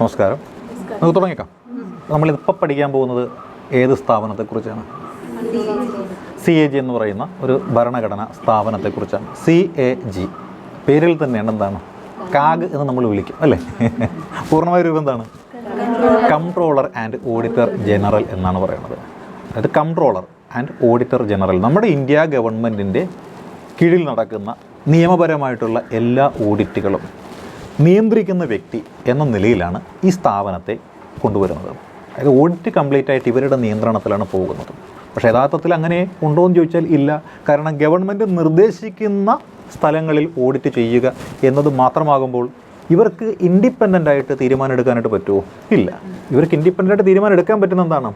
നമസ്കാരം. നമുക്ക് തുടങ്ങിക്കാം നമ്മളിപ്പോൾ പഠിക്കാൻ പോകുന്നത് ഏത് സ്ഥാപനത്തെക്കുറിച്ചാണ്? സി എ ജി എന്ന് പറയുന്ന ഒരു ഭരണഘടന സ്ഥാപനത്തെക്കുറിച്ചാണ്. സി എ ജി പേരിൽ തന്നെയാണ് എന്താണ്? കാഗ് എന്ന് നമ്മൾ വിളിക്കും അല്ലേ? പൂർണമായ രൂപം എന്താണ്? കൺട്രോളർ ആൻഡ് ഓഡിറ്റർ ജനറൽ എന്നാണ് പറയുന്നത്. അതായത് കൺട്രോളർ ആൻഡ് ഓഡിറ്റർ ജനറൽ നമ്മുടെ ഇന്ത്യ ഗവൺമെന്റിന്റെ കീഴിൽ നടക്കുന്ന നിയമപരമായിട്ടുള്ള എല്ലാ ഓഡിറ്റുകളും നിയന്ത്രിക്കുന്ന വ്യക്തി എന്ന നിലയിലാണ് ഈ സ്ഥാപനത്തെ കൊണ്ടുവരുന്നത്. അതായത് ഓഡിറ്റ് കംപ്ലീറ്റ് ആയിട്ട് ഇവരുടെ നിയന്ത്രണത്തിലാണ് പോകുന്നത്. പക്ഷേ യഥാർത്ഥത്തിൽ അങ്ങനെ ഉണ്ടോ എന്ന് ചോദിച്ചാൽ ഇല്ല. കാരണം ഗവൺമെന്റ് നിർദ്ദേശിക്കുന്ന സ്ഥലങ്ങളിൽ ഓഡിറ്റ് ചെയ്യുക എന്നത് മാത്രമാകുമ്പോൾ ഇവർക്ക് ഇൻഡിപെൻഡന്റ് ആയിട്ട് തീരുമാനം എടുക്കാനായിട്ട് പറ്റുമോ? ഇല്ല. ഇവർക്ക് ഇൻഡിപെൻഡന്റ് ആയിട്ട് തീരുമാനം എടുക്കാൻ പറ്റുന്ന എന്താണ്?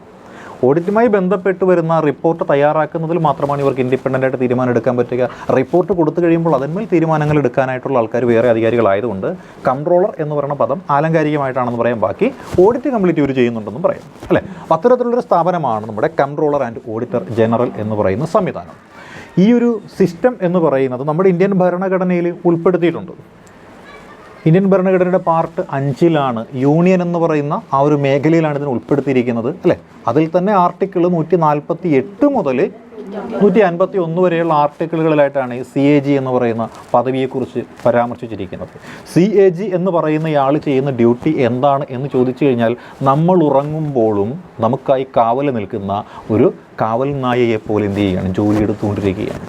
ഓഡിറ്റുമായി ബന്ധപ്പെട്ട് വരുന്ന റിപ്പോർട്ട് തയ്യാറാക്കുന്നതിൽ മാത്രമാണ് ഇവർക്ക് ഇൻഡിപെൻഡന്റ് ആയിട്ട് തീരുമാനം എടുക്കാൻ പറ്റുക. റിപ്പോർട്ട് കൊടുത്തു കഴിയുമ്പോൾ അതിന്മേൽ തീരുമാനങ്ങൾ എടുക്കാനായിട്ടുള്ള ആൾക്കാർ വേറെ അധികാരികളായതുകൊണ്ട് കൺട്രോളർ എന്ന് പറയുന്ന പദം ആലങ്കാരികമായിട്ടാണെന്ന് പറയാം. ബാക്കി ഓഡിറ്റ് കംപ്ലീറ്റ് ഇവർ ചെയ്യുന്നുണ്ടെന്നും പറയാം. അല്ലേ? അത്തരത്തിലുള്ളൊരു സ്ഥാപനമാണ് നമ്മുടെ കൺട്രോളർ ആൻഡ് ഓഡിറ്റർ ജനറൽ എന്ന് പറയുന്ന സംവിധാനം. ഈ ഒരു സിസ്റ്റം എന്ന് പറയുന്നത് നമ്മുടെ ഇന്ത്യൻ ഭരണഘടനയിൽ ഉൾപ്പെടുത്തിയിട്ടുണ്ട്. ഇന്ത്യൻ ഭരണഘടനയുടെ പാർട്ട് അഞ്ചിലാണ് യൂണിയൻ എന്ന് പറയുന്ന ആ ഒരു മേഖലയിലാണ് ഇതിന് ഉൾപ്പെടുത്തിയിരിക്കുന്നത് അല്ലേ? അതിൽ തന്നെ ആർട്ടിക്കിൾ നൂറ്റി നാൽപ്പത്തി എട്ട് മുതൽ നൂറ്റി അൻപത്തി ഒന്ന് വരെയുള്ള ആർട്ടിക്കിളുകളിലായിട്ടാണ് ഈ സി എ ജി എന്ന് പറയുന്ന പദവിയെക്കുറിച്ച് പരാമർശിച്ചിരിക്കുന്നത്. സി എ ജി എന്ന് പറയുന്ന ഇയാൾ ചെയ്യുന്ന ഡ്യൂട്ടി എന്താണ് എന്ന് ചോദിച്ചു കഴിഞ്ഞാൽ നമ്മൾ ഉറങ്ങുമ്പോഴും നമുക്കായി കാവൽ നിൽക്കുന്ന ഒരു കാവൽ നായയെ പോലെ എന്ത് ചെയ്യുകയാണ്? ജോലി എടുത്തുകൊണ്ടിരിക്കുകയാണ്.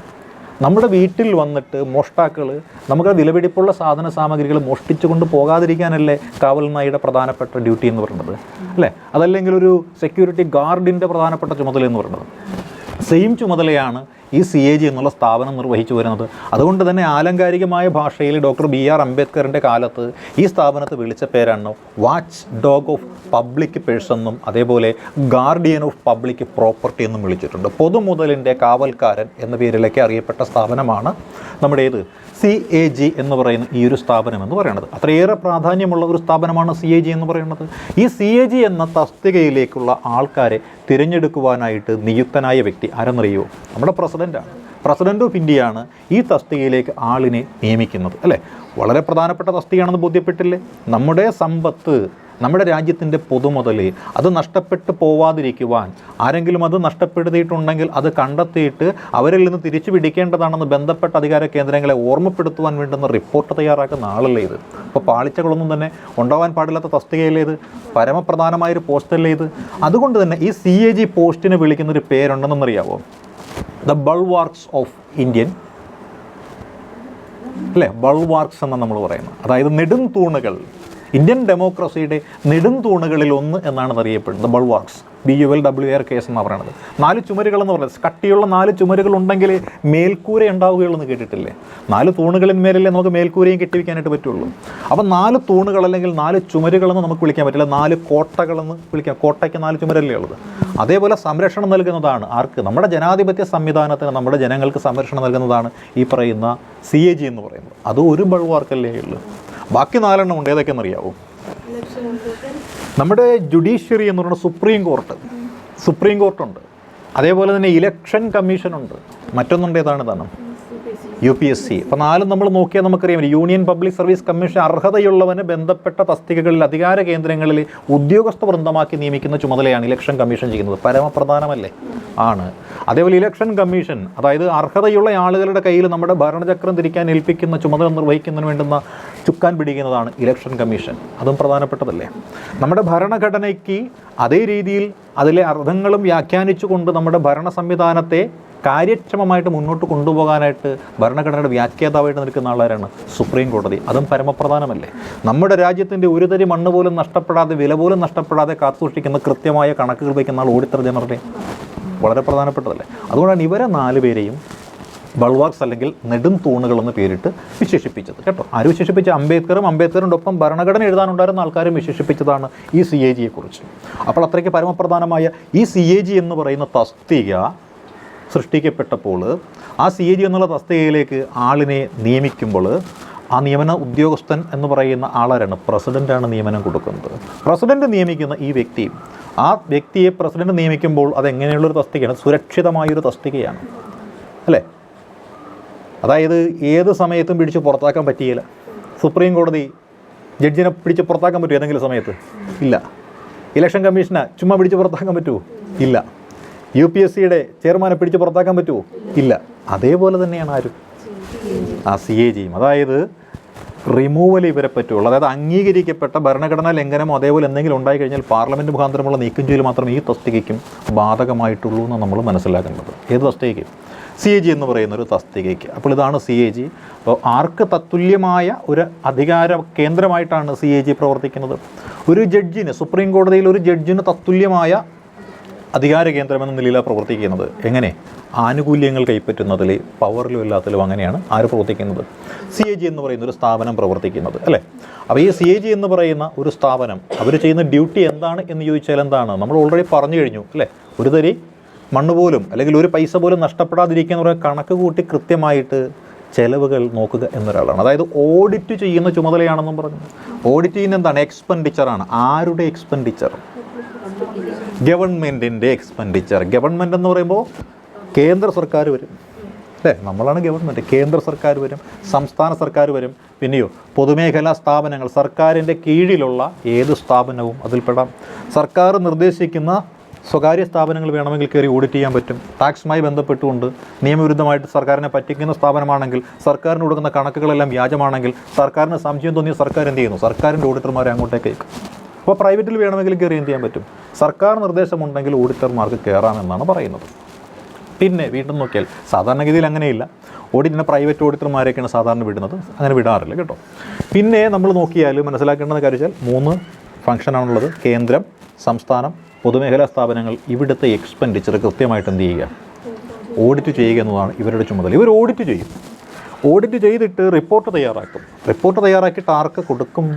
നമ്മുടെ വീട്ടിൽ വന്നിട്ട് മോഷ്ടാക്കൾ നമുക്ക് വിലപിടിപ്പുള്ള സാധന സാമഗ്രികൾ മോഷ്ടിച്ചു കൊണ്ട് പോകാതിരിക്കാനല്ലേ കാവൽ നായിയുടെ പ്രധാനപ്പെട്ട ഡ്യൂട്ടി എന്ന് പറയുന്നത്? അല്ലേ? അതല്ലെങ്കിൽ ഒരു സെക്യൂരിറ്റി ഗാർഡിന്റെ പ്രധാനപ്പെട്ട ചുമതല എന്ന് പറയുന്നത്? സെയിം ചുമതലയാണ് ഈ സി എ ജി എന്നുള്ള സ്ഥാപനം നിർവഹിച്ചു വരുന്നത്. അതുകൊണ്ട് തന്നെ ആലങ്കാരികമായ ഭാഷയിൽ ഡോക്ടർ ബി ആർ അംബേദ്കറിന്റെ കാലത്ത് ഈ സ്ഥാപനത്തെ വിളിച്ച പേരാണ് watch dog of public person എന്നും അതേപോലെ ഗാർഡിയൻ ഓഫ് പബ്ലിക് പ്രോപ്പർട്ടി എന്നും വിളിച്ചിട്ടുണ്ട്. പൊതുമുതലിന്റെ കാവൽക്കാരൻ എന്ന പേരിലേക്ക് അറിയപ്പെട്ട സ്ഥാപനമാണ് നമ്മുടെ ഏത്? സി എ ജി എന്ന് പറയുന്ന ഈ ഒരു സ്ഥാപനം എന്ന് പറയുന്നത് അത്രയേറെ പ്രാധാന്യമുള്ള ഒരു സ്ഥാപനമാണ് സി എ ജി എന്ന് പറയുന്നത്. ഈ സി എ ജി എന്ന തസ്തികയിലേക്കുള്ള ആൾക്കാരെ തിരഞ്ഞെടുക്കുവാനായിട്ട് നിയുക്തനായ വ്യക്തി ആരെന്നറിയുമോ നമ്മുടെ പ്രസിഡന്റാണ് പ്രസിഡന്റ് ഓഫ് ഇന്ത്യയാണ് ഈ തസ്തികയിലേക്ക് ആളിനെ നിയമിക്കുന്നത്. അല്ലേ? വളരെ പ്രധാനപ്പെട്ട തസ്തികയാണെന്ന് ബോധ്യപ്പെട്ടില്ലേ? നമ്മുടെ സമ്പത്ത് നമ്മുടെ രാജ്യത്തിന്റെ പൊതുമുതൽ അത് നഷ്ടപ്പെട്ട് പോവാതിരിക്കുവാൻ ആരെങ്കിലും അത് നഷ്ടപ്പെടുത്തിയിട്ടുണ്ടെങ്കിൽ അത് കണ്ടെത്തിയിട്ട് അവരിൽ നിന്ന് തിരിച്ചു പിടിക്കേണ്ടതാണെന്ന് ബന്ധപ്പെട്ട അധികാര കേന്ദ്രങ്ങളെ ഓർമ്മപ്പെടുത്തുവാൻ വേണ്ടുന്ന റിപ്പോർട്ട് തയ്യാറാക്കുന്ന ആളല്ലേ ഇത്? അപ്പോൾ പാളിച്ചകളൊന്നും തന്നെ ഉണ്ടാവാൻ പാടില്ലാത്ത തസ്തികയല്ലേ ഇത്? പരമപ്രധാനമായൊരു പോസ്റ്റല്ലേ ഇത്? അതുകൊണ്ട് തന്നെ ഈ സി എ ജി പോസ്റ്റിന് വിളിക്കുന്നൊരു പേരുണ്ടെന്നറിയാവോ ദ ബൾവാർക്സ് ഓഫ് ഇന്ത്യൻ. അല്ലേ? ബൾവാർക്സ് എന്നാണ് നമ്മൾ പറയുന്നത്. അതായത് നെടും തൂണുകൾ. ഇന്ത്യൻ ഡെമോക്രസിയുടെ നെടും തൂണുകളിൽ ഒന്ന് എന്നാണ് അറിയപ്പെടുന്നത്. Bulwarks B U L W R K S എന്നാണ് പറയുന്നത് നാല് ചുമരുകൾ എന്ന് പറയുന്നത് കട്ടിയുള്ള നാല് ചുമരുകൾ ഉണ്ടെങ്കിൽ മേൽക്കൂര ഉണ്ടാവുകയുള്ളൂ എന്ന് കേട്ടിട്ടില്ലേ? നാല് തൂണുകളിന്മേലല്ലേ നമുക്ക് മേൽക്കൂരയും കെട്ടിവെക്കാനായിട്ട് പറ്റുള്ളൂ. അപ്പം നാല് തൂണുകൾ അല്ലെങ്കിൽ നാല് ചുമരുകളെന്ന് നമുക്ക് വിളിക്കാൻ പറ്റില്ല. നാല് കോട്ടകളെന്ന് വിളിക്കാം. കോട്ടയ്ക്ക് നാല് ചുമരല്ലേ ഉള്ളത്? അതേപോലെ സംരക്ഷണം നൽകുന്നതാണ് ആർക്ക്? നമ്മുടെ ജനാധിപത്യ സംവിധാനത്തിന് നമ്മുടെ ജനങ്ങൾക്ക് സംരക്ഷണം നൽകുന്നതാണ് ഈ പറയുന്ന സി എ ജി എന്ന് പറയുന്നത്. അത് ഒരു ബൾവാർക്കല്ലേ ഉള്ളൂ. ബാക്കി നാലെണ്ണം ഉണ്ട്. ഏതൊക്കെയെന്ന് അറിയാവോ? നമ്മുടെ ജുഡീഷ്യറി എന്ന് പറയുന്നത് സുപ്രീം കോർട്ട്. സുപ്രീം കോർട്ടുണ്ട്. അതേപോലെ തന്നെ ഇലക്ഷൻ കമ്മീഷനുണ്ട്. മറ്റൊന്നുണ്ട്. ഏതാണ്? ഇതാണ് യു പി എസ് സി. അപ്പോൾ നാലും നമ്മൾ നോക്കിയാൽ നമുക്കറിയാം യൂണിയൻ പബ്ലിക് സർവീസ് കമ്മീഷൻ അർഹതയുള്ളവന് ബന്ധപ്പെട്ട തസ്തികകളിൽ അധികാര കേന്ദ്രങ്ങളിൽ ഉദ്യോഗസ്ഥ വൃന്ദമാക്കി നിയമിക്കുന്ന ചുമതലയാണ് ഇലക്ഷൻ കമ്മീഷൻ ചെയ്യുന്നത്. പരമപ്രധാനമല്ലേ? ആണ്. അതേപോലെ ഇലക്ഷൻ കമ്മീഷൻ അതായത് അർഹതയുള്ള ആളുകളുടെ കയ്യിൽ നമ്മുടെ ഭരണചക്രം തിരിക്കാൻ ഏൽപ്പിക്കുന്ന ചുമതല നിർവഹിക്കുന്നതിന് വേണ്ടുന്ന ചുക്കാൻ പിടിക്കുന്നതാണ് ഇലക്ഷൻ കമ്മീഷൻ. അതും പ്രധാനപ്പെട്ടതല്ലേ? നമ്മുടെ ഭരണഘടനയ്ക്ക് അതേ രീതിയിൽ അതിലെ അർത്ഥങ്ങളും വ്യാഖ്യാനിച്ചുകൊണ്ട് നമ്മുടെ ഭരണ സംവിധാനത്തെ കാര്യക്ഷമമായിട്ട് മുന്നോട്ട് കൊണ്ടുപോകാനായിട്ട് ഭരണഘടനയുടെ വ്യാഖ്യാതാവായിട്ട് നിൽക്കുന്ന ആളാരാണ് സുപ്രീം കോടതി. അതും പരമപ്രധാനമല്ലേ? നമ്മുടെ രാജ്യത്തിന്റെ ഒരു തരി മണ്ണ് പോലും നഷ്ടപ്പെടാതെ വില പോലും നഷ്ടപ്പെടാതെ കാത്തുസൂക്ഷിക്കുന്ന കൃത്യമായ കണക്കുകൾ വയ്ക്കുന്ന ആൾ ഓഡിറ്റർ ജനറലേ. വളരെ പ്രധാനപ്പെട്ടതല്ലേ? അതുകൊണ്ടാണ് ഇവരെ നാല് പേരെയും ബൾവാക്സ് അല്ലെങ്കിൽ നെടും തൂണുകൾ എന്ന് പേരിട്ട് വിശേഷിപ്പിച്ചത്. കേട്ടോ? ആര് വിശേഷിപ്പിച്ച? അംബേദ്കറും അംബേദ്കറിന്റെ ഒപ്പം ഭരണഘടന എഴുതാനുണ്ടായിരുന്ന ആൾക്കാരും വിശേഷിപ്പിച്ചതാണ് ഈ സി എ ജിയെക്കുറിച്ച്. അപ്പോൾ അത്രയ്ക്ക് പരമപ്രധാനമായ ഈ സി എ ജി എന്ന് പറയുന്ന തസ്തിക സൃഷ്ടിക്കപ്പെട്ടപ്പോൾ ആ സി എ ജി എന്നുള്ള തസ്തികയിലേക്ക് ആളിനെ നിയമിക്കുമ്പോൾ ആ നിയമന ഉദ്യോഗസ്ഥൻ എന്ന് പറയുന്ന ആളാരാണ് പ്രസിഡന്റാണ് നിയമനം കൊടുക്കുന്നത്. പ്രസിഡന്റ് നിയമിക്കുന്ന ഈ വ്യക്തി ആ വ്യക്തിയെ പ്രസിഡന്റ് നിയമിക്കുമ്പോൾ അതെങ്ങനെയുള്ളൊരു തസ്തികയാണ്? സുരക്ഷിതമായൊരു തസ്തികയാണ്. അല്ലേ? അതായത് ഏത് സമയത്തും പിടിച്ച് പുറത്താക്കാൻ പറ്റിയില്ല. സുപ്രീം കോടതി ജഡ്ജിനെ പിടിച്ച് പുറത്താക്കാൻ പറ്റുമോ ഏതെങ്കിലും സമയത്ത്? ഇല്ല. ഇലക്ഷൻ കമ്മീഷനെ ചുമ്മാ പിടിച്ച് പുറത്താക്കാൻ പറ്റുമോ? ഇല്ല. യു പി എസ് സിയുടെ ചെയർമാനെ പിടിച്ച് പുറത്താക്കാൻ പറ്റുമോ ഇല്ല. അതേപോലെ തന്നെയാണ് ആരും. ആ സി എ ജിയും അതായത് റിമൂവൽ ഇവരെ പറ്റുള്ളൂ. അതായത് അംഗീകരിക്കപ്പെട്ട ഭരണഘടനാ ലംഘനമോ അതേപോലെ എന്തെങ്കിലും ഉണ്ടായി കഴിഞ്ഞാൽ പാർലമെന്റ് മുഖാന്തരമുള്ള നീക്കം ചെയ്യൽ മാത്രമേ ഈ തസ്തികയ്ക്കും ബാധകമായിട്ടുള്ളൂ എന്ന് നമ്മൾ മനസ്സിലാക്കേണ്ടത്. ഏത് തസ്തികയ്ക്കും? സി എ ജി എന്ന് പറയുന്ന ഒരു തസ്തികയ്ക്ക്. അപ്പോൾ ഇതാണ് സി എ ജി അപ്പോൾ ആർക്ക് തത്തുല്യമായ ഒരു അധികാര കേന്ദ്രമായിട്ടാണ് സി എ ജി പ്രവർത്തിക്കുന്നത്? ഒരു ജഡ്ജിന് സുപ്രീം കോടതിയിൽ ഒരു ജഡ്ജിന് തത്തുല്യമായ അധികാര കേന്ദ്രമെന്ന നിലയിലാണ് പ്രവർത്തിക്കുന്നത്. എങ്ങനെ? ആനുകൂല്യങ്ങൾ കൈപ്പറ്റുന്നതിൽ പവറിലും എല്ലാത്തിലും അങ്ങനെയാണ് ആര് പ്രവർത്തിക്കുന്നത്? സി എ ജി എന്ന് പറയുന്ന ഒരു സ്ഥാപനം പ്രവർത്തിക്കുന്നത് അല്ലേ? അപ്പോൾ ഈ സി എ ജി എന്ന് പറയുന്ന ഒരു സ്ഥാപനം അവർ ചെയ്യുന്ന ഡ്യൂട്ടി എന്താണ് എന്ന് ചോദിച്ചാൽ എന്താണ്? നമ്മൾ ഓൾറെഡി പറഞ്ഞു കഴിഞ്ഞു അല്ലേ? ഒരു തരി മണ്ണ് പോലും അല്ലെങ്കിൽ ഒരു പൈസ പോലും നഷ്ടപ്പെടാതിരിക്കുന്ന ഒരു കണക്ക് കൂട്ടി കൃത്യമായിട്ട് ചെലവുകൾ നോക്കുക എന്നൊരാളാണ്. അതായത് ഓഡിറ്റ് ചെയ്യുന്ന ചുമതലയാണെന്നും പറഞ്ഞു. ഓഡിറ്റ് ചെയ്യുന്ന എന്താണ്? എക്സ്പെൻഡിച്ചറാണ് ആരുടെ എക്സ്പെൻഡിച്ചർ ഗവൺമെന്റിന്റെ എക്സ്പെൻഡിച്ചർ ഗവൺമെന്റ് എന്ന് പറയുമ്പോൾ കേന്ദ്ര സർക്കാർ വരും. അല്ലേ? നമ്മളാണ് ഗവൺമെന്റ് കേന്ദ്ര സർക്കാർ വരും സംസ്ഥാന സർക്കാർ വരും. പിന്നെയോ പൊതുമേഖലാ സ്ഥാപനങ്ങൾ സർക്കാരിന്റെ കീഴിലുള്ള ഏത് സ്ഥാപനവും അതിൽപ്പെടാം. സർക്കാർ നിർദ്ദേശിക്കുന്ന സ്വകാര്യ സ്ഥാപനങ്ങൾ വേണമെങ്കിൽ കയറി ഓഡിറ്റ് ചെയ്യാൻ പറ്റും. ടാക്സുമായി ബന്ധപ്പെട്ടുകൊണ്ട് നിയമവിരുദ്ധമായിട്ട് സർക്കാരിനെ പറ്റിക്കുന്ന സ്ഥാപനമാണെങ്കിൽ സർക്കാരിന് കൊടുക്കുന്ന കണക്കുകളെല്ലാം വ്യാജമാണെങ്കിൽ സർക്കാരിന് സംശയം തോന്നിയ സർക്കാർ എന്ത് ചെയ്യുന്നു? സർക്കാരിന്റെ ഓഡിറ്റർമാരെ അങ്ങോട്ടേക്ക് അയക്കും. അപ്പോൾ പ്രൈവറ്റിൽ വേണമെങ്കിൽ കയറി എന്ത് ചെയ്യാൻ പറ്റും? സർക്കാർ നിർദ്ദേശമുണ്ടെങ്കിൽ ഓഡിറ്റർമാർക്ക് കയറാമെന്നാണ് പറയുന്നത്. പിന്നെ വീണ്ടും നോക്കിയാൽ സാധാരണഗതിയിൽ അങ്ങനെയില്ല. ഓഡിറ്റിന് പ്രൈവറ്റ് ഓഡിറ്റർമാരെയൊക്കെയാണ് സാധാരണ വിടുന്നത്. അങ്ങനെ വിടാറില്ല കേട്ടോ. പിന്നെ നമ്മൾ നോക്കിയാൽ മനസ്സിലാക്കേണ്ടത് കാര്യം മൂന്ന് ഫംഗ്ഷനാണുള്ളത്. കേന്ദ്രം സംസ്ഥാനം പൊതുമേഖലാ സ്ഥാപനങ്ങൾ ഇവിടുത്തെ എക്സ്പെൻഡിച്ചർ കൃത്യമായിട്ട് എന്ത് ചെയ്യുക? ഓഡിറ്റ് ചെയ്യുക എന്നതാണ് ഇവരുടെ ചുമതല. ഇവർ ഓഡിറ്റ് ചെയ്യും. ഓഡിറ്റ് ചെയ്തിട്ട് റിപ്പോർട്ട് തയ്യാറാക്കും. റിപ്പോർട്ട് തയ്യാറാക്കിയിട്ട് ആർക്ക് കൊടുക്കും?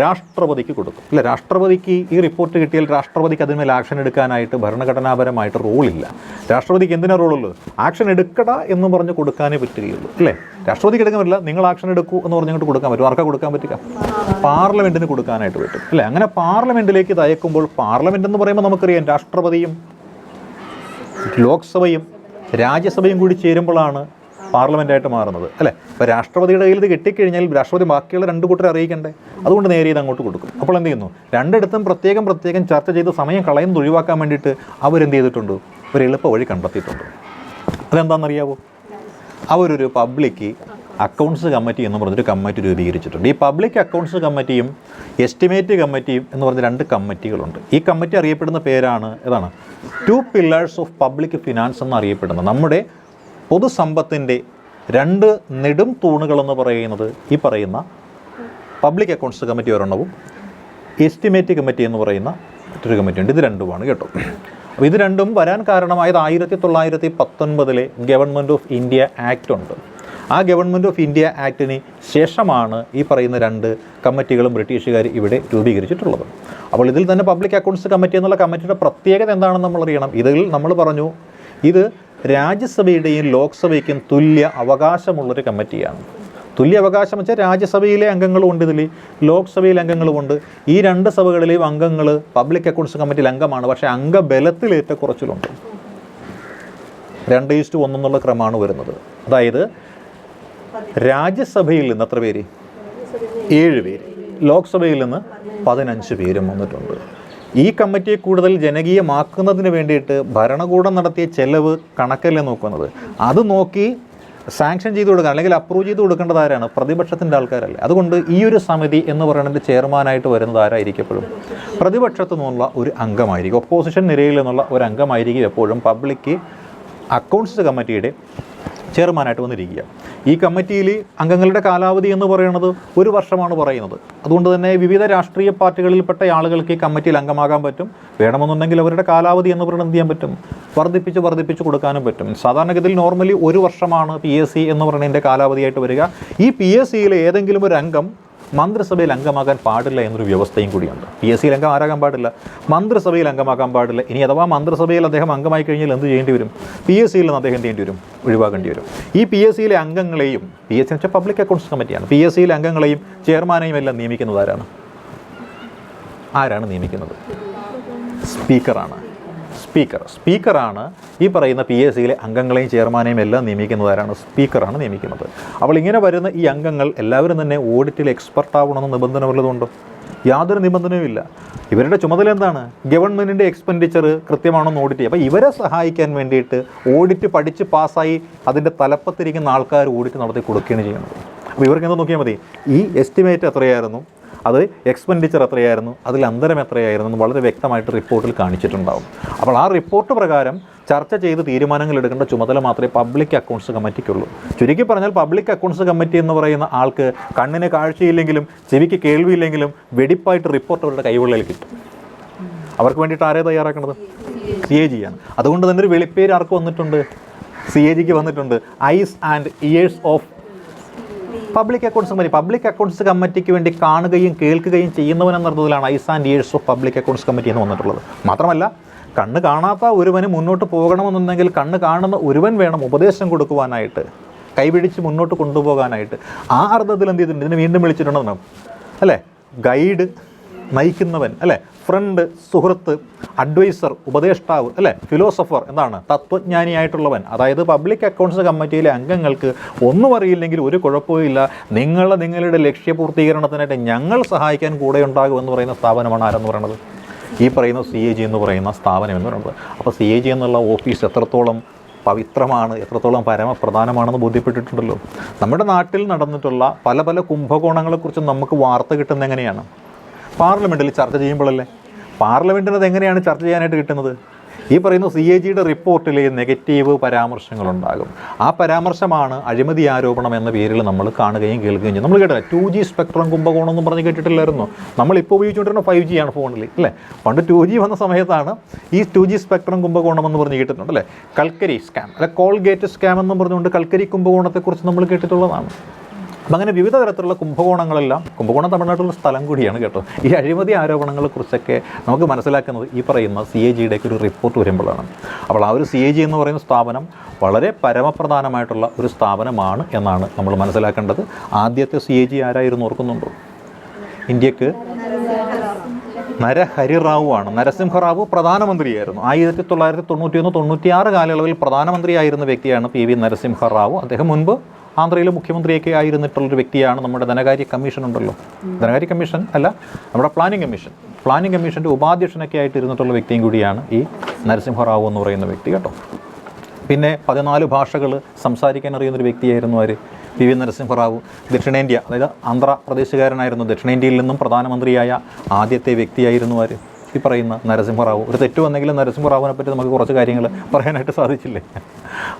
രാഷ്ട്രപതിക്ക് കൊടുക്കും. ഇല്ല രാഷ്ട്രപതിക്ക് ഈ റിപ്പോർട്ട് കിട്ടിയാൽ രാഷ്ട്രപതിക്ക് അതിന്മേൽ ആക്ഷൻ എടുക്കാനായിട്ട് ഭരണഘടനാപരമായിട്ട് റോളില്ല രാഷ്ട്രപതിക്ക് എന്തിനാ റോളുള്ളത് ആക്ഷൻ എടുക്കട എന്ന് പറഞ്ഞ് കൊടുക്കാനേ പറ്റുകയുള്ളൂ. അല്ലേ രാഷ്ട്രപതിക്ക് എടുക്കാൻ പറ്റില്ല. നിങ്ങൾ ആക്ഷൻ എടുക്കൂ എന്ന് പറഞ്ഞിട്ട് കൊടുക്കാൻ പറ്റും. ആർക്കാ കൊടുക്കാൻ പറ്റുക? പാർലമെന്റിന് കൊടുക്കാനായിട്ട് പറ്റും. അല്ലേ അങ്ങനെ പാർലമെന്റിലേക്ക് തയക്കുമ്പോൾ പാർലമെന്റ് എന്ന് പറയുമ്പോൾ നമുക്കറിയാം രാഷ്ട്രപതിയും ലോക്സഭയും രാജ്യസഭയും കൂടി ചേരുമ്പോഴാണ് പാർലമെന്റായിട്ട് മാറുന്നത്. അല്ലേ? അപ്പോൾ രാഷ്ട്രപതിയുടെ കയ്യിൽ ഇത് കിട്ടിക്കഴിഞ്ഞാൽ രാഷ്ട്രപതി ബാക്കിയുള്ള രണ്ട് കൂട്ടരെ അറിയിക്കണ്ടേ? അതുകൊണ്ട് നേരെ ഇത് അങ്ങോട്ട് കൊടുക്കും. അപ്പോൾ എന്ത് ചെയ്യുന്നു? രണ്ടിടത്തും പ്രത്യേകം പ്രത്യേകം ചർച്ച ചെയ്ത് സമയം കളയുന്നത് ഒഴിവാക്കാൻ വേണ്ടിയിട്ട് അവരെന്ത് ചെയ്തിട്ടുണ്ട്? ഒരു എളുപ്പ വഴി കണ്ടെത്തിയിട്ടുണ്ട്. അതെന്താണെന്നറിയാവോ? അവരൊരു പബ്ലിക് അക്കൗണ്ട്സ് കമ്മിറ്റി എന്ന് പറഞ്ഞൊരു കമ്മിറ്റി രൂപീകരിച്ചിട്ടുണ്ട്. ഈ പബ്ലിക് അക്കൗണ്ട്സ് കമ്മിറ്റിയും എസ്റ്റിമേറ്റ് കമ്മിറ്റിയും എന്ന് പറഞ്ഞ രണ്ട് കമ്മിറ്റികളുണ്ട് ഈ കമ്മിറ്റി അറിയപ്പെടുന്ന പേരാണ് ഏതാണ്? Two pillars of public finance എന്ന് അറിയപ്പെടുന്നത് നമ്മുടെ പൊതുസമ്പത്തിന്റെ രണ്ട് നെടും തൂണുകളെന്ന് പറയുന്നത് ഈ പറയുന്ന പബ്ലിക് അക്കൗണ്ട്സ് കമ്മിറ്റി ഒരെണ്ണവും എസ്റ്റിമേറ്റ് കമ്മിറ്റി എന്ന് പറയുന്ന മറ്റൊരു കമ്മിറ്റി ഉണ്ട് ഇത് രണ്ടുമാണ് കേട്ടോ. അപ്പോൾ ഇത് രണ്ടും വരാൻ കാരണമായത് ആയിരത്തി തൊള്ളായിരത്തി പത്തൊൻപതിലെ ഗവൺമെന്റ് ഓഫ് ഇന്ത്യ ആക്ട് ഉണ്ട്. ആ ഗവൺമെന്റ് ഓഫ് ഇന്ത്യ ആക്ടിന് ശേഷമാണ് ഈ പറയുന്ന രണ്ട് കമ്മിറ്റികളും ബ്രിട്ടീഷുകാർ ഇവിടെ രൂപീകരിച്ചിട്ടുള്ളത്. അപ്പോൾ ഇതിൽ തന്നെ പബ്ലിക് അക്കൗണ്ട്സ് കമ്മിറ്റി എന്നുള്ള കമ്മിറ്റിയുടെ പ്രത്യേകത എന്താണെന്ന് നമ്മൾ അറിയണം. ഇതിൽ നമ്മൾ പറഞ്ഞു ഇത് രാജ്യസഭയുടെയും ലോക്സഭയ്ക്കും തുല്യ അവകാശമുള്ളൊരു കമ്മിറ്റിയാണ്. തുല്യ അവകാശം വെച്ചാൽ രാജ്യസഭയിലെ അംഗങ്ങളുമുണ്ട് ഇതിൽ ലോക്സഭയിലെ അംഗങ്ങളുമുണ്ട് ഈ രണ്ട് സഭകളിലെയും അംഗങ്ങൾ പബ്ലിക് അക്കൗണ്ട്സ് കമ്മിറ്റിയിൽ അംഗമാണ്. പക്ഷേ അംഗബലത്തിൽ ഏറ്റക്കുറച്ചിലുണ്ട്. രണ്ട് ഈസ്റ്റ് ഒന്നെന്നുള്ള ക്രമമാണ് വരുന്നത്. അതായത് രാജ്യസഭയിൽ നിന്ന് എത്ര പേര്? ഏഴ് പേര്. ലോക്സഭയിൽ നിന്ന് പതിനഞ്ച് പേരും വന്നിട്ടുണ്ട്. ഈ കമ്മിറ്റിയെ കൂടുതൽ ജനകീയമാക്കുന്നതിന് വേണ്ടിയിട്ട് ഭരണകൂടം നടത്തിയ ചെലവ് കണക്കല്ലേ നോക്കുന്നത്? അത് നോക്കി സാങ്ഷൻ ചെയ്ത് കൊടുക്കാൻ അല്ലെങ്കിൽ അപ്രൂവ് ചെയ്ത് കൊടുക്കേണ്ടത് ആരാണ്? പ്രതിപക്ഷത്തിന്റെ ആൾക്കാരല്ലേ. അതുകൊണ്ട് ഈ ഒരു സമിതി എന്ന് പറയുന്നത് ചെയർമാനായിട്ട് വരുന്നത് ആരായിരിക്കും പ്രതിപക്ഷത്തു നിന്നുള്ള ഒരു അംഗമായിരിക്കും ഒപ്പോസിഷൻ നിരയിൽ നിന്നുള്ള ഒരു അംഗമായിരിക്കും എപ്പോഴും പബ്ലിക് അക്കൗണ്ട്സ് കമ്മിറ്റിയുടെ ചെയർമാനായിട്ട് വന്നിരിക്കുക. ഈ കമ്മിറ്റിയിൽ അംഗങ്ങളുടെ കാലാവധി എന്ന് പറയുന്നത് ഒരു വർഷമാണ് പറയുന്നത്. അതുകൊണ്ട് തന്നെ വിവിധ രാഷ്ട്രീയ പാർട്ടികളിൽപ്പെട്ട ആളുകൾക്ക് ഈ കമ്മിറ്റിയിൽ അംഗമാകാൻ പറ്റും. വേണമെന്നുണ്ടെങ്കിൽ അവരുടെ കാലാവധി എന്ന് പറയുന്നത് എന്ത് ചെയ്യാൻ പറ്റും? വർദ്ധിപ്പിച്ച് വർദ്ധിപ്പിച്ച് കൊടുക്കാനും പറ്റും. സാധാരണഗതിയിൽ നോർമലി ഒരു വർഷമാണ് പി എസ് സി എന്ന് പറയുന്നതിന്റെ കാലാവധിയായിട്ട് വരിക. ഈ പി എസ് സിയിലെ ഏതെങ്കിലും ഒരു അംഗം മന്ത്രിസഭയിൽ അംഗമാകാൻ പാടില്ല എന്നൊരു വ്യവസ്ഥയും കൂടിയുണ്ട്. പി എസ് സിയിൽ അംഗം ആരാകാൻ പാടില്ല. മന്ത്രിസഭയിൽ അംഗമാക്കാൻ പാടില്ല. ഇനി അഥവാ മന്ത്രിസഭയിൽ അദ്ദേഹം അംഗമായി കഴിഞ്ഞാൽ എന്ത് ചെയ്യേണ്ടി വരും? പി എസ് സിയിൽ നിന്ന് അദ്ദേഹം ചെയ്യേണ്ടി വരും? ഒഴിവാക്കേണ്ടി വരും. ഈ പി എസ് സിയിലെ അംഗങ്ങളെയും പി എസ് സി വെച്ചാൽ പബ്ലിക് അക്കൗണ്ട്സ് കമ്മിറ്റിയാണ്. പി എസ് സിയിലെ അംഗങ്ങളെയും ചെയർമാനെയും എല്ലാം നിയമിക്കുന്നത് ആരാണ്? ആരാണ് നിയമിക്കുന്നത്? സ്പീക്കറാണ്. സ്പീക്കർ. സ്പീക്കറാണ് ഈ പറയുന്ന പി എസ് സിയിലെ അംഗങ്ങളെയും ചെയർമാനെയും എല്ലാം നിയമിക്കുന്നത് ആരാണ് സ്പീക്കറാണ് നിയമിക്കുന്നത്. അപ്പോൾ ഇങ്ങനെ വരുന്ന ഈ അംഗങ്ങൾ എല്ലാവരും തന്നെ ഓഡിറ്റിൽ എക്സ്പെർട്ട് ആവണമെന്ന് നിബന്ധന വല്ലതുണ്ടോ യാതൊരു നിബന്ധനയുമില്ല ഇവരുടെ ചുമതല എന്താണ്? ഗവൺമെന്റിന്റെ എക്സ്പെൻഡിച്ചർ കൃത്യമാണെന്ന് ഓഡിറ്റ് ചെയ്യുക. അപ്പോൾ ഇവരെ സഹായിക്കാൻ വേണ്ടിയിട്ട് ഓഡിറ്റ് പഠിച്ച് പാസ്സായി അതിന്റെ തലപ്പത്തിരിക്കുന്ന ആൾക്കാർ ഓഡിറ്റ് നടത്തി കൊടുക്കുകയാണ് ചെയ്യുന്നത്. അപ്പോൾ ഇവർക്ക് എന്താ നോക്കിയാൽ മതി. ഈ എസ്റ്റിമേറ്റ് എത്രയായിരുന്നു? അത് എക്സ്പെൻഡിച്ചർ എത്രയായിരുന്നു അതിൽ അന്തരം എത്രയായിരുന്നു എന്ന് വളരെ വ്യക്തമായിട്ട് റിപ്പോർട്ടിൽ കാണിച്ചിട്ടുണ്ടാവും. അപ്പോൾ ആ റിപ്പോർട്ട് പ്രകാരം ചർച്ച ചെയ്ത് തീരുമാനങ്ങൾ എടുക്കേണ്ട ചുമതല മാത്രമേ പബ്ലിക് അക്കൗണ്ട്സ് കമ്മിറ്റിക്കുള്ളൂ ചുരുക്കി പറഞ്ഞാൽ പബ്ലിക് അക്കൗണ്ട്സ് കമ്മിറ്റി എന്ന് പറയുന്ന ആൾക്ക് കണ്ണിന് കാഴ്ചയില്ലെങ്കിലും ചെവിക്ക് കേൾവിയില്ലെങ്കിലും വെടിപ്പായിട്ട് റിപ്പോർട്ട് അവരുടെ കൈവെള്ളയിൽ കിട്ടും. അവർക്ക് വേണ്ടിയിട്ട് ആരെ തയ്യാറാക്കുന്നത് സി എ ജി ആണ്. അതുകൊണ്ട് തന്നെ ഒരു വെളിപ്പേര് ആർക്ക് വന്നിട്ടുണ്ട്? സി എ ജിക്ക് വന്നിട്ടുണ്ട്. Eyes and ears of public accounts committee public accounts കമ്മിറ്റിക്ക് വേണ്ടി കാണുകയും കേൾക്കുകയും ചെയ്യുന്നവൻ എന്ന അർത്ഥത്തിലാണ് eyes and ears of public accounts committee എന്ന് വന്നിട്ടുള്ളത്. മാത്രമല്ല കണ്ണ് കാണാത്ത ഒരുവന് മുന്നോട്ട് പോകണമെന്നുണ്ടെങ്കിൽ കണ്ണ് കാണുന്ന ഒരുവൻ വേണം ഉപദേശം കൊടുക്കുവാനായിട്ട് കൈപിടിച്ച് മുന്നോട്ട് കൊണ്ടുപോകാനായിട്ട്. ആ അർത്ഥത്തിൽ എന്ത് ചെയ്തിട്ടുണ്ട്? ഇതിനെ വീണ്ടും വിളിച്ചിട്ടുണ്ടെന്ന് അല്ലേ? ഗൈഡ് നയിക്കുന്നവൻ. അല്ലേ? ഫ്രണ്ട് സുഹൃത്ത് അഡ്വൈസർ ഉപദേഷ്ടാവ് അല്ലേ? ഫിലോസഫർ എന്താണ്? തത്വജ്ഞാനിയായിട്ടുള്ളവൻ. അതായത് പബ്ലിക് അക്കൗണ്ട്സ് കമ്മിറ്റിയിലെ അംഗങ്ങൾക്ക് ഒന്നും അറിയില്ലെങ്കിൽ ഒരു കുഴപ്പമില്ല നിങ്ങൾ നിങ്ങളുടെ ലക്ഷ്യപൂർത്തീകരണത്തിനായിട്ട് ഞങ്ങൾ സഹായിക്കാൻ കൂടെ ഉണ്ടാകും എന്ന് പറയുന്ന സ്ഥാപനമാണ് ആരെന്ന് പറയുന്നത് ഈ പറയുന്ന സി എ ജി എന്ന് പറയുന്ന സ്ഥാപനം എന്ന് പറയുന്നത്. അപ്പോൾ സി എ ജി എന്നുള്ള ഓഫീസ് എത്രത്തോളം പവിത്രമാണ് എത്രത്തോളം പരമപ്രധാനമാണെന്ന് ബോധ്യപ്പെട്ടിട്ടുണ്ടല്ലോ. നമ്മുടെ നാട്ടിൽ നടന്നിട്ടുള്ള പല പല കുംഭകോണങ്ങളെക്കുറിച്ച് നമുക്ക് വാർത്ത കിട്ടുന്ന എങ്ങനെയാണ്? പാർലമെന്റിൽ ചർച്ച ചെയ്യുമ്പോഴല്ലേ? പാർലമെന്റിന് അത് എങ്ങനെയാണ് ചർച്ച ചെയ്യാനായിട്ട് കിട്ടുന്നത്? ഈ പറയുന്ന സി എ ജിയുടെ റിപ്പോർട്ടിൽ നെഗറ്റീവ് പരാമർശങ്ങളുണ്ടാകും. ആ പരാമർശമാണ് അഴിമതി ആരോപണം എന്ന പേരിൽ നമ്മൾ കാണുകയും കേൾക്കുകയും ചെയ്യും. നമ്മൾ കേട്ടില്ല? ടു ജി സ്പെക്ട്രം കുംഭകോണം എന്നും പറഞ്ഞ് കേട്ടിട്ടില്ലായിരുന്നു? നമ്മളിപ്പോൾ ഉപയോഗിച്ചുകൊണ്ടിരുന്ന ഫൈവ് ജി ആണ് ഫോണിൽ അല്ലേ പണ്ട് ടു ജി വന്ന സമയത്താണ് ഈ ടു ജി സ്പെക്ട്രം കുംഭകോണം എന്ന് പറഞ്ഞ് കേട്ടിട്ടുണ്ട് അല്ലേ? കൽക്കരി സ്കാം അല്ലെ കോൾഗേറ്റ് സ്കാം എന്നും പറഞ്ഞുകൊണ്ട് കൽക്കരി കുംഭകോണത്തെക്കുറിച്ച് നമ്മൾ കേട്ടിട്ടുള്ളതാണ്. അപ്പം അങ്ങനെ വിവിധ തരത്തിലുള്ള കുംഭകോണങ്ങളെല്ലാം കുംഭകോണം തമിഴ്നാട്ടിലുള്ള സ്ഥലം കൂടിയാണ് കേട്ടോ. ഈ അഴിമതി ആരോപണങ്ങളെക്കുറിച്ചൊക്കെ നമുക്ക് മനസ്സിലാക്കുന്നത് ഈ പറയുന്ന സി എ ജിയുടെയൊക്കെ ഒരു റിപ്പോർട്ട് വരുമ്പോഴാണ്. അപ്പോൾ ആ ഒരു സി എ ജി എന്ന് പറയുന്ന സ്ഥാപനം വളരെ പരമപ്രധാനമായിട്ടുള്ള ഒരു സ്ഥാപനമാണ് എന്നാണ് നമ്മൾ മനസ്സിലാക്കേണ്ടത്. ആദ്യത്തെ സി എ ജി ആരായിരുന്നു ഓർക്കുന്നുണ്ടോ? ഇന്ത്യയ്ക്ക് നരഹരിറാവു ആണ് നരസിംഹറാവു പ്രധാനമന്ത്രിയായിരുന്നു. ആയിരത്തി തൊള്ളായിരത്തി തൊണ്ണൂറ്റി ഒന്ന് തൊണ്ണൂറ്റിയാറ് കാലയളവിൽ പ്രധാനമന്ത്രിയായിരുന്ന വ്യക്തിയാണ് പി വി നരസിംഹറാവു. അദ്ദേഹം മുൻപ് ആന്ധ്രയിലെ മുഖ്യമന്ത്രിയൊക്കെ ആയിരുന്നിട്ടുള്ളൊരു വ്യക്തിയാണ് നമ്മുടെ ധനകാര്യ കമ്മീഷൻ ഉണ്ടല്ലോ. ധനകാര്യ കമ്മീഷൻ അല്ല നമ്മുടെ പ്ലാനിംഗ് കമ്മീഷൻ. പ്ലാനിംഗ് കമ്മീഷന്റെ ഉപാധ്യക്ഷനൊക്കെ ആയിട്ട് ഇരുന്നിട്ടുള്ള വ്യക്തിയും കൂടിയാണ് ഈ നരസിംഹറാവു എന്ന് പറയുന്ന വ്യക്തി കേട്ടോ. പിന്നെ പതിനാല് ഭാഷകൾ സംസാരിക്കാൻ അറിയുന്നൊരു വ്യക്തിയായിരുന്നു ആര്? പി വി നരസിംഹറാവു ദക്ഷിണേന്ത്യ അതായത് ആന്ധ്രാപ്രദേശുകാരനായിരുന്നു ദക്ഷിണേന്ത്യയിൽ നിന്നും പ്രധാനമന്ത്രിയായ ആദ്യത്തെ വ്യക്തിയായിരുന്നു ആര്? ഈ പറയുന്ന നരസിംഹറാവു ഒരു തെറ്റ് വന്നെങ്കിലും നരസിംഹറാവുവിനെ പറ്റി നമുക്ക് കുറച്ച് കാര്യങ്ങൾ പറയാനായിട്ട് സാധിച്ചില്ലേ?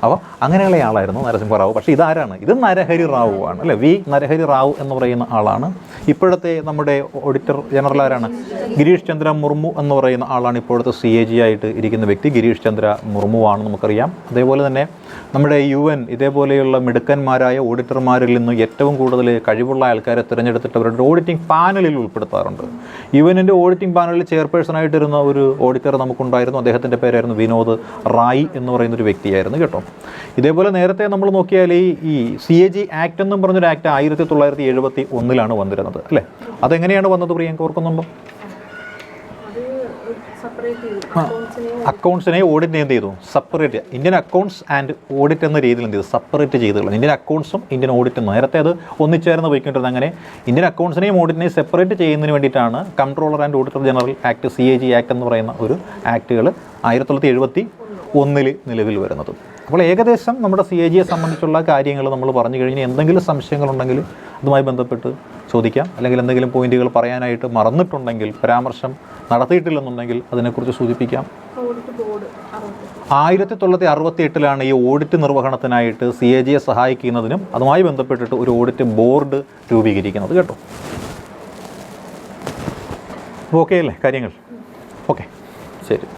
അപ്പോൾ അങ്ങനെയുള്ള ആളായിരുന്നു നരസിംഹറാവു പക്ഷേ ഇതാരാണ്? ഇത് നരഹരി റാവു ആണ് അല്ലേ? വി നരഹരി റാവു എന്ന് പറയുന്ന ആളാണ്. ഇപ്പോഴത്തെ നമ്മുടെ ഓഡിറ്റർ ജനറൽ ആരാണ്? ഗിരീഷ് ചന്ദ്ര മുർമു എന്ന് പറയുന്ന ആളാണ് ഇപ്പോഴത്തെ സി എ ജി ആയിട്ട് ഇരിക്കുന്ന വ്യക്തി. ഗിരീഷ് ചന്ദ്ര മുർമു മുർമുവാണ് നമുക്കറിയാം. അതേപോലെ തന്നെ നമ്മുടെ യു എൻ ഇതേപോലെയുള്ള മിടുക്കന്മാരായ ഓഡിറ്റർമാരിൽ നിന്ന് ഏറ്റവും കൂടുതൽ കഴിവുള്ള ആൾക്കാരെ തിരഞ്ഞെടുത്തിട്ട് അവരുടെ ഓഡിറ്റിംഗ് പാനലിൽ ഉൾപ്പെടുത്താറുണ്ട്. യു എന്നിന്റെ ഓഡിറ്റിംഗ് പാനലിൽ ചെയർപേഴ്സണായിട്ടിരുന്ന ഒരു ഓഡിറ്റർ നമുക്കുണ്ടായിരുന്നു. അദ്ദേഹത്തിന്റെ പേരായിരുന്നു വിനോദ് റായി എന്ന് പറയുന്ന ഒരു വ്യക്തിയായിരുന്നു. കേട്ടോ. ഇതേപോലെ നേരത്തെ നമ്മൾ നോക്കിയാൽ ഈ ഈ സി എ ജി ആക്ട് എന്നും പറഞ്ഞൊരു ആക്ട് ആയിരത്തി തൊള്ളായിരത്തി എഴുപത്തി ഒന്നിലാണ് വന്നിരുന്നത് അല്ലേ? അതെങ്ങനെയാണ് വന്നത് പ്രിയങ്ക ഓർക്കുന്നുണ്ടോ? അക്കൗണ്ട്സിനെ ഓഡിറ്റ് എന്ത് ചെയ്തു? Separate Indian accounts and audit എന്ന രീതിയിൽ എന്ത് ചെയ്തു? സെപ്പറേറ്റ് ചെയ്തുള്ളൂ ഇന്ത്യൻ അക്കൗണ്ട്സും ഇന്ത്യൻ ഓഡിറ്റും നേരത്തെ അത് ഒന്നിച്ചായിരുന്നു പോയിക്കൊണ്ടിരുന്നത് അങ്ങനെ. ഇന്ത്യൻ അക്കൗണ്ട്സിനെയും ഓഡിറ്റിനെയും സെപ്പറേറ്റ് ചെയ്യുന്നതിന് വേണ്ടിയിട്ടാണ് controller and auditor general act C A G act എന്ന് പറയുന്ന ഒരു ആക്ടുകൾ ആയിരത്തി തൊള്ളായിരത്തി എഴുപത്തി ഒന്നിൽ നിലവിൽ വരുന്നത്. അപ്പോൾ ഏകദേശം നമ്മുടെ സി എ ജിയെ സംബന്ധിച്ചുള്ള കാര്യങ്ങൾ നമ്മൾ പറഞ്ഞു കഴിഞ്ഞാൽ എന്തെങ്കിലും സംശയങ്ങളുണ്ടെങ്കിൽ അതുമായി ബന്ധപ്പെട്ട് ചോദിക്കാം. അല്ലെങ്കിൽ എന്തെങ്കിലും പോയിന്റുകൾ പറയാനായിട്ട് മറന്നിട്ടുണ്ടെങ്കിൽ പരാമർശം നടത്തിയിട്ടില്ലെന്നുണ്ടെങ്കിൽ അതിനെക്കുറിച്ച് സൂചിപ്പിക്കാം. ആയിരത്തി തൊള്ളായിരത്തി അറുപത്തി എട്ടിലാണ് ഈ ഓഡിറ്റ് നിർവഹണത്തിനായിട്ട് സി എ ജിയെ സഹായിക്കുന്നതിനും അതുമായി ബന്ധപ്പെട്ടിട്ട് ഒരു ഓഡിറ്റ് ബോർഡ് രൂപീകരിക്കുന്നത് കേട്ടോ. ഓക്കെ അല്ലേ? കാര്യങ്ങൾ? ഓക്കെ. ശരി.